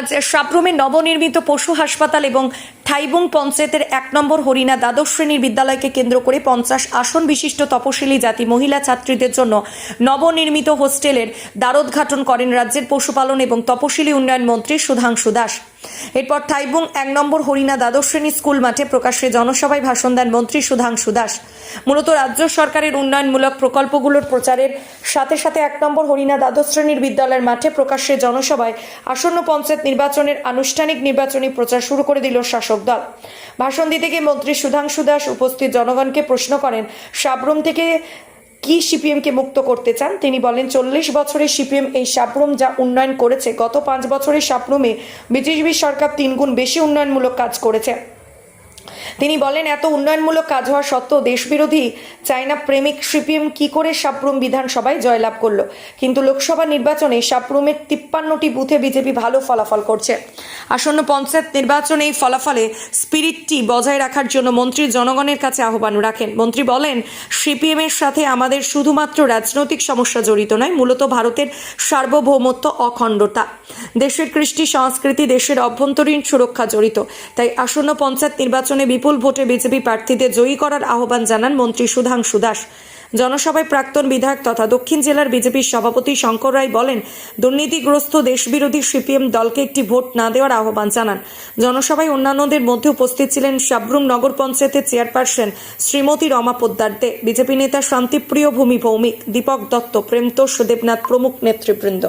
আজ সাপ্রমে নবনির্মিত পশু হাসপাতাল এবং থাইবুং পঞ্চায়েতের এক নম্বর হরিণা দ্বাদশ শ্রেণির বিদ্যালয়কে কেন্দ্র করে পঞ্চাশ আসন বিশিষ্ট তপশিলি জাতি মহিলা ছাত্রীদের জন্য নবনির্মিত হোস্টেলের দ্বারোদ্ঘাটন করেন রাজ্যের পশুপালন এবং তপশিলি উন্নয়ন মন্ত্রী সুধাংশু দাস। এরপর থাইবুং এক নম্বর হরিণা দ্বাদশ শ্রেণি স্কুল মাঠে প্রকাশ্যে জনসভায় ভাষণ দেন মন্ত্রী সুধাংশু দাস। মূলত রাজ্য সরকারের উন্নয়নমূলক প্রকল্পগুলোর প্রচারের সাথে সাথে এক নম্বর হরিণা দ্বাদশ শ্রেণির বিদ্যালয়ের মাঠে প্রকাশ্যে জনসভায় আসন্ন পঞ্চায়েত নির্বাচনের আনুষ্ঠানিক নির্বাচনী প্রচার শুরু করে দিল শাসক দল। ভাষণ দিতে গিয়ে মন্ত্রী সুধাংশু দাস উপস্থিত জনগণকে প্রশ্ন করেন, সাবরুম থেকে কি সিপিএমকে মুক্ত করতে চান? তিনি বলেন, চল্লিশ বছরের সিপিএম এই সাবরুম যা উন্নয়ন করেছে, গত পাঁচ বছরের সাবরুমে বিজেপি সরকার তিনগুণ বেশি উন্নয়নমূলক কাজ করেছে। তিনি বলেন, এত উন্নয়নমূলক কাজ হওয়া সত্ত্বেও দেশবিরোধী চায়না প্রেমিক সিপিএম কি করে সাপ্রুম বিধানসভায় জয়লাভ করল? কিন্তু লোকসভা নির্বাচনে সাপ্রুমের তিপ্পান্নটি বুথে বিজেপি ভালো ফলাফল করছে। আসন্ন পঞ্চায়েত নির্বাচনে এই ফলাফলে স্পিরিটটি বজায় রাখার জন্য মন্ত্রী জনগণের কাছে আহ্বান রাখেন। মন্ত্রী বলেন সিপিএম এর সাথে আমাদের শুধুমাত্র রাজনৈতিক সমস্যা জড়িত নয়, মূলত ভারতের সার্বভৌমত্ব অখণ্ডতা। দেশের কৃষ্টি সংস্কৃতি, দেশের অভ্যন্তরীণ সুরক্ষা জড়িত। তাই আসন্ন পঞ্চায়েত নির্বাচনে বিপুল ভোটে বিজেপি প্রার্থীদের জয়ী করার আহ্বান জানান মন্ত্রী সুধাংশু দাস। জনসভায় প্রাক্তন বিধায়ক তথা দক্ষিণ জেলার বিজেপির সভাপতি শঙ্কর রায় বলেন, দুর্নীতিগ্রস্ত দেশবিরোধী সিপিএম দলকে একটি ভোট না দেওয়ার আহ্বান জানান। জনসভায় অন্যান্যদের মধ্যে উপস্থিত ছিলেন সাবরুম নগর পঞ্চায়েতের চেয়ারপারসন শ্রীমতী রমা পোদ্দার দে, বিজেপি নেতা শান্তিপ্রিয় ভূমি ভৌমিক, দীপক দত্ত, প্রেমতোষ দেবনাথ প্রমুখ নেতৃবৃন্দ।